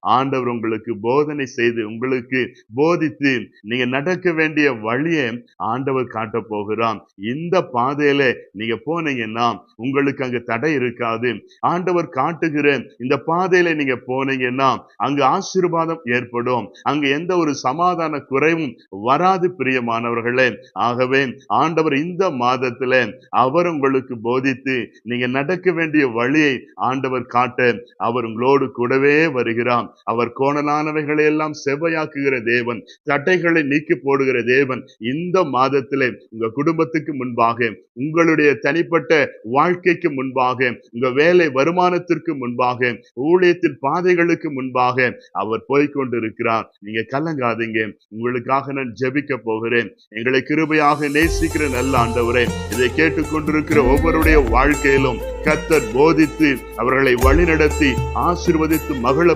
ஆண்டவர் உங்களுக்கு போதனை செய்து உங்களுக்கு போதித்து நீங்க நடக்க வேண்டிய வழியை ஆண்டவர் காட்ட போகிறார். இந்த பாதையில நீங்க போனீங்கன்னா உங்களுக்கு அங்க தடை இருக்காது. ஆண்டவர் காட்டுகிற இந்த பாதையில நீங்க போனீங்கன்னா அங்கு ஆசீர்வாதம் ஏற்படும். அங்கு எந்த ஒரு சமாதான குறைவும் வராது பிரியமானவர்களே. ஆகவே ஆண்டவர் இந்த மாதத்துல அவர் உங்களுக்கு போதித்து நீங்க நடக்க வேண்டிய வழியை ஆண்டவர் காட்ட அவர் உங்களோடு கூடவே வருகிறார். அவர் கோணலானவைகளை எல்லாம் செவ்வையாக்குகிற தேவன் தட்டைகளை நீக்கி போடுகிற தேவன். இந்த மாதத்திலே உங்க குடும்பத்துக்கு முன்பாக உங்களுடைய தனிப்பட்ட வாழ்க்கைக்கு முன்பாக உங்க வேலை வருமானத்திற்கு முன்பாக ஊழியத்தின் பாதைகளுக்கு முன்பாக அவர் போய்கொண்டிருக்கிறார் நீங்க கலங்காதீங்க. உங்களுக்காக நான் ஜெபிக்க போகிறேன். எங்களை கிருபையாக நேசிக்கிற நல்ல ஆண்டவரே இதை கேட்டுக்கொண்டிருக்கிற ஒவ்வொருடைய வாழ்க்கையிலும் கத்தர் போதித்து அவர்களை வழிநடத்தி ஆசிர்வதித்து மகள